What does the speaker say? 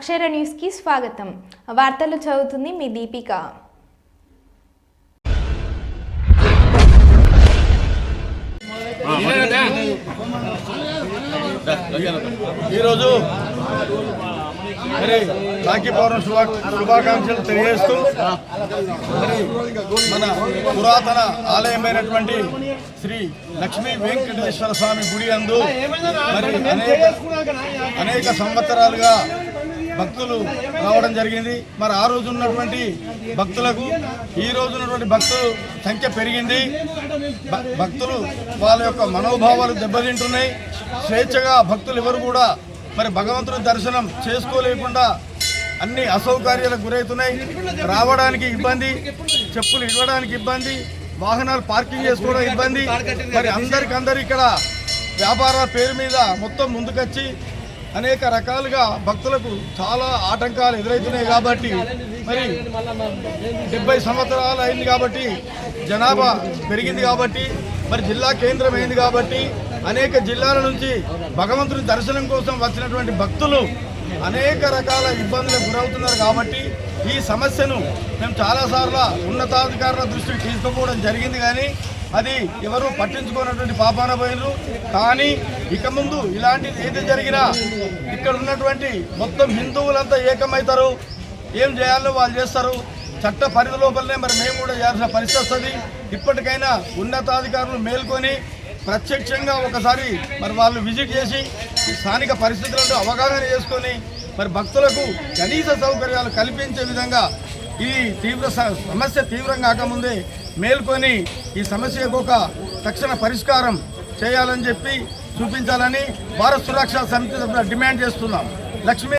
అక్షర న్యూస్కి స్వాగతం. వార్తలు చదువుతుంది మీ దీపిక. ఈరోజు మరి రాఖీ పౌర్ణమి శుభా శుభాకాంక్షలు తెలియజేస్తూ మరి మన పురాతన ఆలయమైనటువంటి శ్రీ లక్ష్మీ వెంకటేశ్వర స్వామి గుడి అందు మరి అనేక అనేక సంవత్సరాలుగా భక్తులు రావడం జరిగింది. మరి ఆ రోజు ఉన్నటువంటి భక్తులకు ఈ రోజు ఉన్నటువంటి భక్తుల సంఖ్య పెరిగింది. భక్తులు వాళ్ళ యొక్క మనోభావాలు దెబ్బతింటున్నాయి. స్వేచ్ఛగా భక్తులు ఎవరు కూడా మరి భగవంతుని దర్శనం చేసుకోలేకుండా అన్ని అసౌకర్యాలకు గురవుతున్నాయి. రావడానికి ఇబ్బంది చెప్పులు ఇవ్వడానికి ఇబ్బంది వాహనాలు పార్కింగ్ చేసుకోవడం ఇబ్బంది. మరి అందరికందరూ ఇక్కడ వ్యాపార పేరు మీద మొత్తం ముందుకొచ్చి అనేక రకాలుగా భక్తులకు చాలా ఆటంకాలు ఎదురవుతున్నాయి కాబట్టి మరి డెబ్బై సంవత్సరాలు అయింది కాబట్టి జనాభా పెరిగింది కాబట్టి మరి జిల్లా కేంద్రం అయింది కాబట్టి అనేక జిల్లాల నుంచి భగవంతుని దర్శనం కోసం వచ్చినటువంటి భక్తులు అనేక రకాల ఇబ్బందులకు గురవుతున్నారు కాబట్టి ఈ సమస్యను మేము చాలాసార్లు ఉన్నతాధికారుల దృష్టికి తీసుకుపోవడం జరిగింది కానీ అది ఎవరు పట్టించుకున్నటువంటి పాపాన పోయినరు. కానీ ఇక ముందు ఇలాంటిది ఏది జరిగినా ఇక్కడ ఉన్నటువంటి మొత్తం హిందువులంతా ఏకమవుతారు. ఏం చేయాలో వాళ్ళు చేస్తారు. చట్ట పరిధి లోపలనే మరి మేము కూడా చేయాల్సిన పరిస్థితి వస్తుంది. ఇప్పటికైనా ఉన్నతాధికారులు మేల్కొని ప్రత్యక్షంగా ఒకసారి మరి వాళ్ళు విజిట్ చేసి స్థానిక పరిస్థితులను అవగాహన చేసుకొని మరి భక్తులకు కనీస సౌకర్యాలు కల్పించే విధంగా ఈ తీవ్ర స- సమస్య తీవ్రం కాకముందే మేల్కొని ఈ సమస్యకు ఒక తక్షణ పరిష్కారం చేయాలని చెప్పి చూపించాలని భారత్ సురక్షా సమితి డిమాండ్ చేస్తున్నాం. లక్ష్మీ